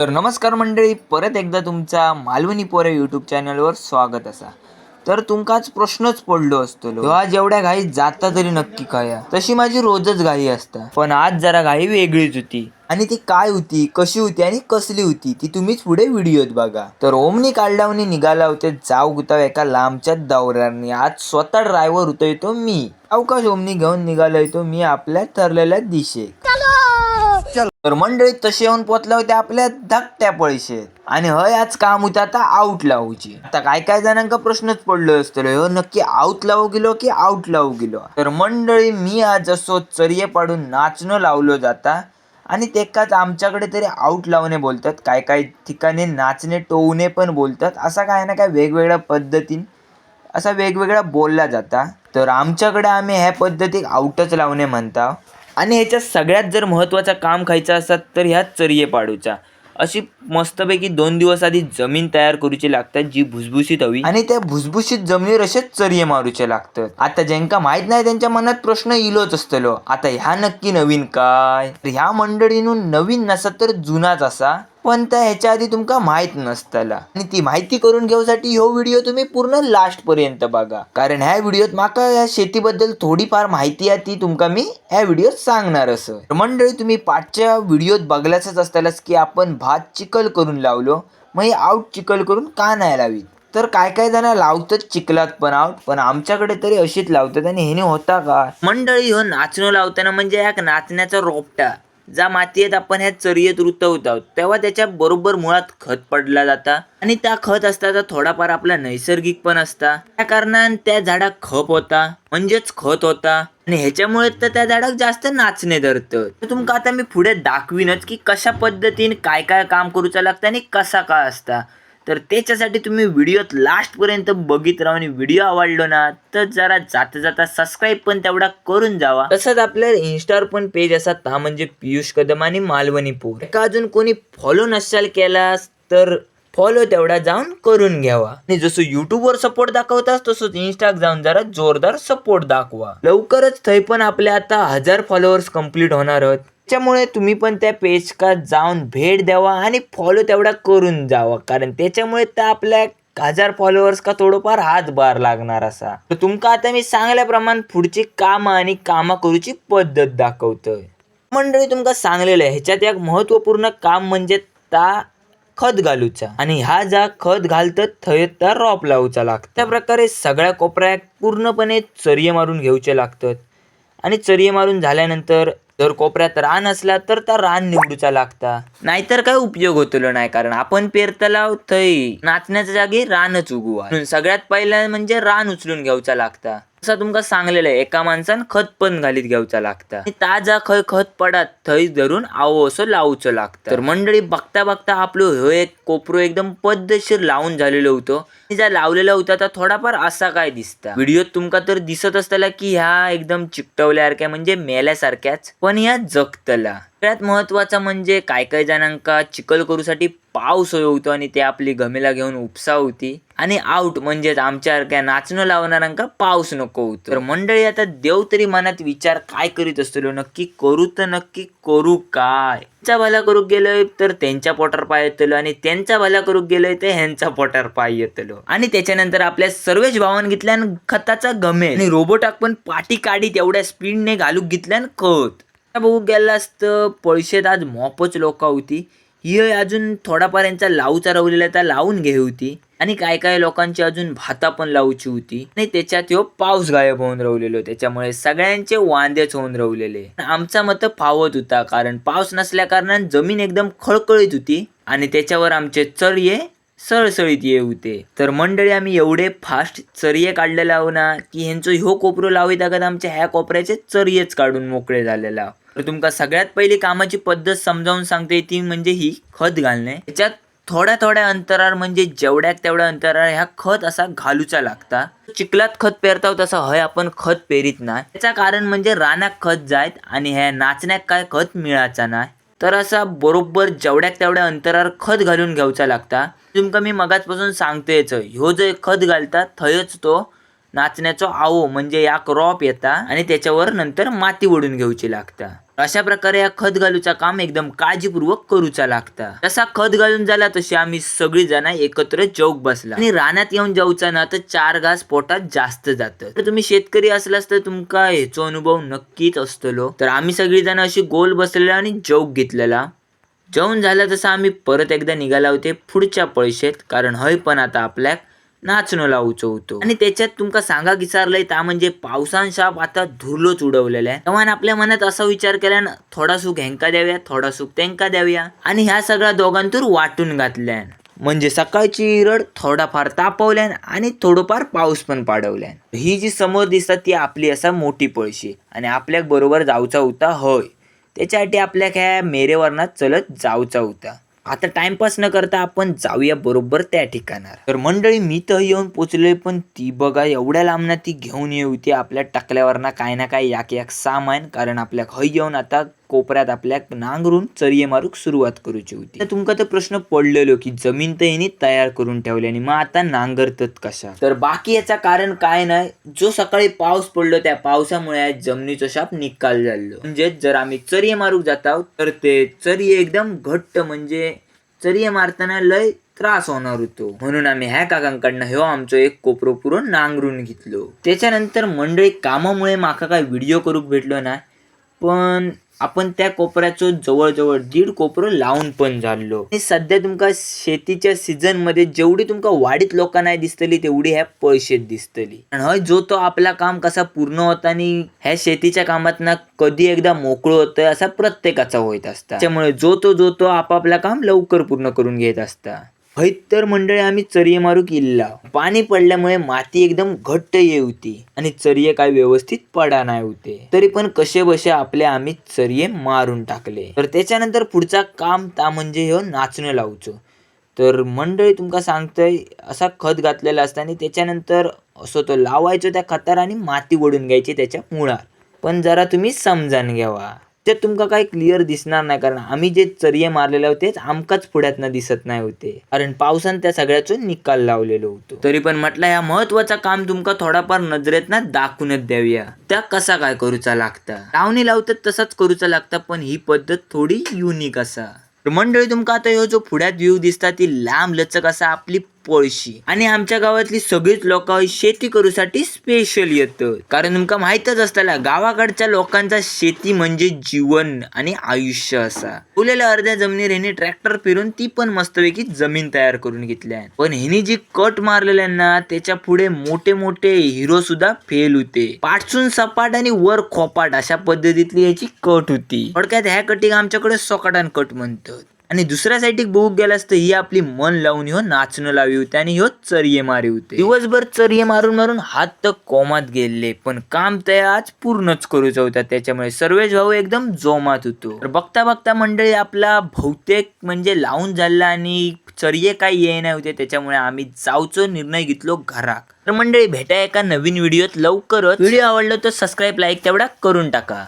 तर नमस्कार मंडळी परत एकदा तुमचा मालवणी पोरे यूट्यूब चॅनलवर स्वागत असा. तर तुमकाच प्रश्नच पडलो असतो तेव्हा जेवढ्या घाई जाता तरी नक्की काय तशी माझी रोजच घाई असता. पण आज जरा घाई वेगळीच होती. आणि ती काय होती कशी होती आणि कसली होती ती तुम्हीच पुढे व्हिडिओत बघा. तर ओमनी कालडावनी निघाला होते जाऊ गुताव एका लांबच्या दौऱ्याने. आज स्वतः ड्रायव्हर होतो येतो मी. अवकाश ओमनी घेऊन निघालो येतो मी आपल्या ठरलेल्या दिशेत. तर मंडळी तसे येऊन पोचल्या होत्या आपल्या धाकट्या पळशेत. आणि हय आज काम होतं आता आऊट लावूची. आता काय काय जणांका प्रश्नच पडलो असतो हो नक्की आऊट लावू गेलो की आऊट लावू गेलो? तर मंडळी मी आज असो चर्ये पाडून नाचणं लावलो जाता. आणि तेकाच आमच्याकडे तरी आऊट लावणे बोलतात. काय काय ठिकाणी नाचणे टोवणे पण बोलतात. असा काय ना काय वेगवेगळ्या पद्धतीन असा वेगवेगळा बोलला जाता. तर आमच्याकडे आम्ही ह्या पद्धतीक आउटच लावणे म्हणता. आणि ह्याच्यात सगळ्यात जर महत्त्वाचं काम खायचं असतात तर ह्या चरिये पाडूचा अशी मस्तपैकी दोन दिवस आधी जमीन तयार करूची लागतात जी भुसभुशीत हवी. आणि त्या भुसभुशीत जमिनीवर असेच चर्ये मारूचे लागतात. आता ज्यांका माहीत नाही त्यांच्या मनात प्रश्न इलोच असतलो. आता ह्या नक्की नवीन काय? तर ह्या मंडळीनून नवीन नसा तर जुनाच असा. पण त्या ह्याच्या आधी तुमका माहीत नसताला. आणि ती माहिती करून घेऊसाठी ह्यो व्हिडिओ तुम्ही पूर्ण लास्ट पर्यंत बघा. कारण ह्या व्हिडिओत माका या शेतीबद्दल थोडीफार माहिती आहे ती तुमका मी ह्या व्हिडिओत सांगणार असं. मंडळी तुम्ही पाठच्या व्हिडिओत बघल्याच असतालाच की आपण भात चिकल करून लावलो. मग हे आऊट चिकल करून का नाही लावीत? तर काय काय जण लावतात चिखलात पण आउट पण आमच्याकडे तरी अशीच लावतात आणि ह्याने होता का? मंडळी हो नाचणं लावताना म्हणजे एक नाचण्याचा रोपटा. ज्या मातीत आपण ह्या चरियेत रुतवत आहोत तेव्हा त्याच्या बरोबर मुळात खत पडला जाता. आणि त्या खत असता तर थोडाफार आपला नैसर्गिक पण असता. त्या कारणान त्या झाडाक खप होता म्हणजेच खत होता. आणि ह्याच्यामुळे तर त्या झाडाक जास्त नाचणे धरतं. तर तुमका आता मी पुढे दाखवीनच की कशा पद्धतीने काय काय काम करूचा लागतं आणि कसा काय असता. तर त्याच्यासाठी तुम्ही व्हिडिओत लास्टपर्यंत बघित राहा आणि व्हिडिओ आवडलो ना तर जरा जाता जाता सबस्क्राईब पण तेवढा करून जावा. तसंच आपल्या इन्स्टावर पण पेज असा हा म्हणजे पियुष कदम आणि मालवणी पोर. का अजून कोणी फॉलो नसाल केलास तर फॉलो तेवढा जाऊन करून घ्यावा. आणि जसं युट्यूबवर सपोर्ट दाखवतास तसंच इन्स्टाक जाऊन जरा जोरदार सपोर्ट दाखवा. लवकरच थंय पण आपले आता हजार फॉलोअर्स कंप्लीट होणार आहोत. त्याच्यामुळे तुम्ही पण त्या पेजका जाऊन भेट द्यावा आणि फॉलो तेवढा करून जावा. कारण त्याच्यामुळे तर आपल्या हजार फॉलोअर्स का थोडंफार हातभार लागणार असा. तर तुमका आता मी सांगल्याप्रमाणे पुढची कामं आणि कामं करूची पद्धत दाखवतोय. मंडळी तुमका सांगलेलं आहे ह्याच्यात एक महत्त्वपूर्ण काम म्हणजे ता खत घालूचा. आणि ह्या जा खत घालतं थंय तर रॉप लावूचा लागतं. त्या प्रकारे सगळ्या कोपऱ्यात पूर्णपणे चर्ये मारून घेऊचे लागतात आणि चर्ये मारून झाल्यानंतर जर कोपऱ्यात रान असला तर त्या रान निवडूचा लागता. नाहीतर काय उपयोग होतलो नाही? कारण आपण पेरतला थंय नाचण्याच्या जागी रानच उगवा म्हणून सगळ्यात पहिला म्हणजे रान उचलून घेऊचा लागता. असं तुमका सांगलेलं आहे एका माणसान खत पण घालीत घेऊचा लागता. ताजा खय खत पडात थंय धरून आवो असं लावूचं लागतं. तर मंडळी बघता बघता आपलं ह्यो एक कोपरो एकदम पद्धतशीर लावून झालेलो होतो. आणि ज्या लावलेला होता तर थोडाफार असा काय दिसता. व्हिडिओत तुमका तर दिसत असताला की ह्या एकदम चिकटवल्यासारख्या म्हणजे मेल्यासारख्याच पण ह्या जगतला. सगळ्यात महत्त्वाचा म्हणजे काय काय जणांका चिखल करूसाठी पाऊस होतो आणि ते आपली गमेला घेऊन उपसा होती. आणि आउट म्हणजेच आमच्यासारख्या नाचणं लावणाऱ्यांका पाऊस नको होतो. तर मंडळी आता देव तरी मनात विचार काय करीत असतो हो? नक्की करू तर नक्की करू काय? त्यांचा भला करूक गेलोय तर त्यांच्या पोटार पाय येतलो आणि त्यांचा भला करूक गेलोय तर ह्यांचा पोटार पाय येतलो. आणि त्याच्यानंतर आपल्या सर्वेश भावान घेतल्यान खताचा गमे आणि रोबोटाक पण पाठी काढी तेवढ्या स्पीडने घालूक घेतल्यान खत. बघू गेला असतं पैशात आज मोपच लोक होती. ही अजून थोडाफार यांचा लावचा रवलेला त्या लावून घे होती. आणि काय काय लोकांची अजून भाता पण लावची होती. आणि त्याच्यात ह्यो पाऊस गायब होऊन राहिलेलो त्याच्यामुळे सगळ्यांचे वांदेच होऊन राहिलेले. आमचा मत फावत होता. कारण पाऊस नसल्या कारणान जमीन एकदम खळखळीत होती. आणि त्याच्यावर आमचे चर्ये सळसळीत ये होते. तर मंडळी आम्ही एवढे फास्ट चर्ये काढलेला आहो ना की ह्यांचं ह्यो कोपरो लावित अगत आमच्या ह्या कोपऱ्याचे चर्येच काढून मोकळे झालेला. तर तुमका सगळ्यात पहिली कामाची पद्धत समजावून सांगते ती म्हणजे ही खत घालणे. त्याच्यात थोड्या थोड्या अंतरार म्हणजे जेवढ्या तेवढ्या अंतरार ह्या खत असा घालूचा लागता. चिखलात खत पेरताव तसं हय आपण खत पेरीत नाही. त्याचं कारण म्हणजे रानाक खत जायत आणि ह्या नाचण्याक काय खत मिळाचा नाही. तर असा बरोबर जेवढ्याक तेवढ्या अंतरार खत घालून घेऊचा लागता. तुमका मी मगाचपासून सांगतेच ह्यो जो खत घालता थंयच तो नाचण्याचो आवो म्हणजे या क्रॉप येता आणि त्याच्यावर नंतर माती ओढून घेऊची लागता. अशा प्रकारे या खत घालूचा काम एकदम काळजीपूर्वक करूचा लागता. तसा खत घालून झाला तशी आम्ही सगळी जण एकत्र चौक बसला. आणि रानात येऊन जाऊचा ना तर चार घास पोटात जास्त जात तर तुम्ही शेतकरी असलास तर तुमका ह्याचो अनुभव नक्कीच असतलो. तर आम्ही सगळी जण अशी गोल बसलेला आणि जोक घेतलेला. जेवण झालं तसं आम्ही परत एकदा निघाला होते पुढच्या पळशेत. कारण हय पण आता आपल्याक नाचणं लावूचो होतो. आणि त्याच्यात तुमका सांगा विचारलंय त्या म्हणजे पावसान शाप आता धुरलोच उडवलेला आहे तेव्हा आपल्या मनात असा विचार केला ना थोडा सुख ह्यांका द्याव्या थोडा सुख त्यांका द्याव्या. आणि ह्या सगळ्या दोघांतून वाटून घातल्यान. म्हणजे सकाळची रड थोडाफार तापवल्यान आणि थोडंफार पाऊस पण पाडवल्यान. ही जी समोर दिसतात ती आपली असा मोठी पळशी. आणि आपल्याक बरोबर जाऊचा होता हय. त्याच्यासाठी आपल्याक ह्या मेरेवरनात चलत जाऊचा होता. आता टाइमपास न करता आपण जाऊया बरोबर त्या ठिकाणावर. तर मंडळी मी तर येऊन पोचले पण ती बघा एवढ्या लांबना ती घेऊन येऊ ती आपल्या टकल्यावरना काय ना काय याक याक सामान कारण आपल्या हय येऊन आता कोपऱ्यात आपल्याक नांगरून चरये मारूक सुरुवात करूची होती. तर तुमका तर प्रश्न पडलेलो की जमीन तर हिनी तयार करून ठेवली आणि मग आता नांगरतात कशा? तर बाकी याचा कारण काय नाही जो सकाळी पाऊस पडलो त्या पावसामुळे जमिनीचो शाप निकाल झालो म्हणजे जर आम्ही चरये मारूक जाताव तर ते चर्ये एकदम घट्ट म्हणजे चरये मारताना लय त्रास होणार होतो. म्हणून आम्ही ह्या काकांकडनं ह्यो आमचो एक कोपरो पुरो नांगरून घेतलो. त्याच्यानंतर मंडळी कामामुळे माका काय व्हिडिओ करूक भेटलो ना पण आपण त्या कोपऱ्याचो जवळजवळ दीड कोपरो लावून पण झालो. सध्या तुमका शेतीच्या सीझनमध्ये जेवढी तुमका वाडीत लोकांना दिसतली तेवढी ह्या पैशात दिसतली. आणि हय जो तो आपला काम कसा पूर्ण होता आणि ह्या शेतीच्या कामात ना कधी एकदा मोकळं होतं असा प्रत्येकाचा होत असता. त्यामुळे जो तो जो तो आपापला काम लवकर पूर्ण करून घेत असता. हय तर मंडळी आम्ही चर्ये मारू इल्ला पाणी पडल्यामुळे माती एकदम घट्ट ये होती. आणि चर्ये काय व्यवस्थित पडा नाही होते. तरी पण कसे बसे आपले आम्ही चरिये मारून टाकले. तर त्याच्यानंतर पुढचा काम ता म्हणजे ह्यो नाचणं लावचो. तर मंडळी तुमका सांगतंय असा खत घातलेला असता आणि त्याच्यानंतर असं तो लावायचो त्या खतार आणि माती ओढून घ्यायची त्याच्या मुळात. पण जरा तुम्ही समजान घ्यावा. ते तुमका काय क्लिअर दिसणार नाही कारण आम्ही जे चरये मारलेले होते आमकाच पुढ्यातनं दिसत नाही होते. कारण पावसान त्या सगळ्याचो निकाल लावलेलो होतो. तरी पण म्हटलं या महत्त्वाचा काम तुमका थोडाफार नजरेत ना दाखवूनच द्याव्या. त्या कसा काय करूचा लागता? लावणी लावतात तसाच करूचा लागता पण ही पद्धत थोडी युनिक असा. मंडळी तुमका आता ह्यो जो पुढ्यात व्ह्यू दिसता ती लांब लचक असा आपली पळशी. आणि आमच्या गावातली सगळीच लोक शेती करूसाठी स्पेशल येतं. कारण तुमका माहितच असताना गावाकडच्या लोकांचा शेती म्हणजे जीवन आणि आयुष्य असा. उरलेल्या अर्ध्या जमिनीर ह्यानी ट्रॅक्टर फिरून ती पण मस्तपैकी जमीन तयार करून घेतल्या पण ह्यानी जी कट मारलेल्या ना त्याच्या पुढे मोठे मोठे हिरो सुद्धा फेल होते. पाठसून सपाट आणि वर खोपाट अशा पद्धतीतली याची कट होती. थोडक्यात ह्या कटिंग आमच्याकडे सोकाटान कट म्हणतात. आणि दुसऱ्या साईडीक बघूक गेलास तर ही आपली मन लावून ह्यो नाचणं लावी होते आणि ह्यो चर्ये मारी होते. दिवसभर चर्ये मारून मारून हात तर कोमात गेले पण काम ते आज पूर्णच करूचा होता. त्याच्यामुळे सर्वेज भाऊ एकदम जोमात होतो. तर बघता बघता मंडळी आपला बहुतेक म्हणजे लावून झाला आणि चर्ये काही ये नाही होते त्याच्यामुळे आम्ही जाऊचो निर्णय घेतलो घराक तर मंडळी भेटा एका नवीन व्हिडिओत लवकरच. व्हिडिओ आवडला तर सबस्क्राईब लाईक तेवढा करून टाका.